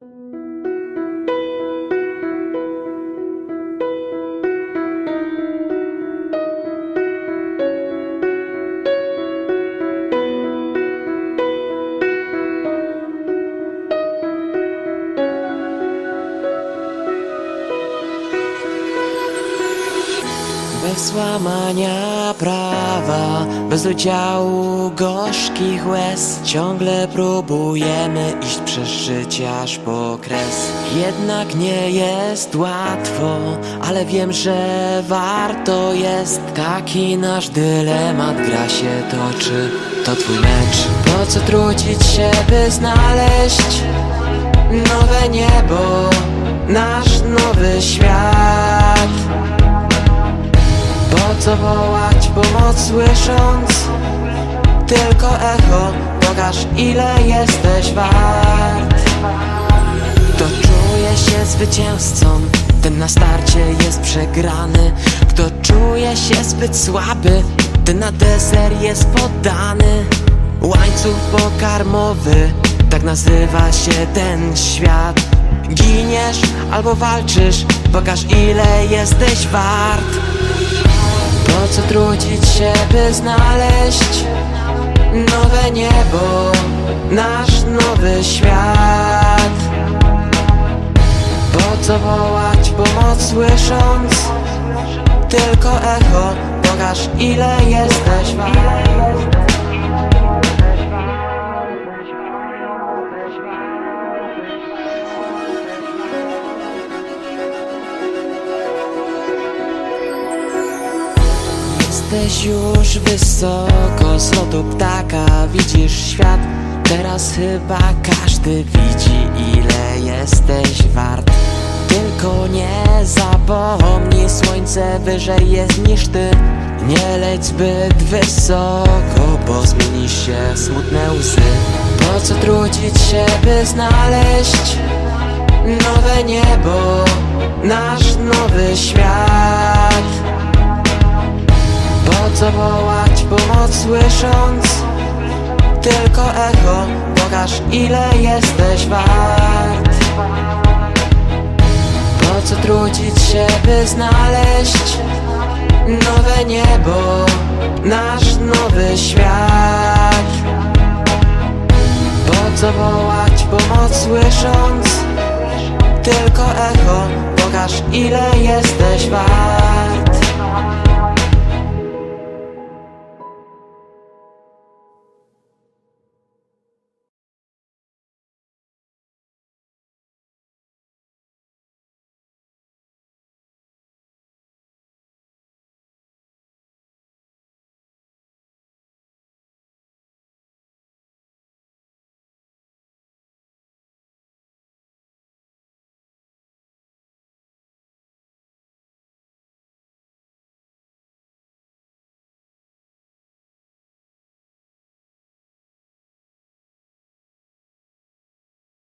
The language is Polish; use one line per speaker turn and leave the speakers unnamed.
Thank you. Bez złamania prawa, bez udziału gorzkich łez Ciągle próbujemy iść przez życie aż po kres. Jednak nie jest łatwo, ale wiem, że warto jest. Taki nasz dylemat, gra się toczy, to twój mecz. Po co trudzić się, by znaleźć nowe niebo Nasz nowy świat co wołać pomoc słysząc Tylko echo Pokaż ile jesteś wart. Kto czuje się zwycięzcą Ten na starcie jest przegrany. Kto czuje się zbyt słaby Ten na deser jest poddany. Łańcuch pokarmowy Tak nazywa się ten świat. Giniesz albo walczysz Pokaż ile jesteś wart po co trudzić się, by znaleźć nowe niebo, nasz nowy świat? Po co wołać pomoc słysząc tylko echo? Pokaż ile jesteś wart. Jesteś już wysoko z lotu ptaka Widzisz świat, teraz chyba każdy widzi ile jesteś wart. Tylko nie zapomnij, słońce wyżej jest niż ty. Nie leć zbyt wysoko, bo zmienisz się smutne łzy. Po co trudzić się, by znaleźć nowe niebo Nasz nowy świat po co wołać pomoc słysząc Tylko echo Pokaż ile jesteś wart. Po co trudzić się by znaleźć Nowe niebo Nasz nowy świat? Po co wołać pomoc słysząc Tylko echo Pokaż ile jesteś wart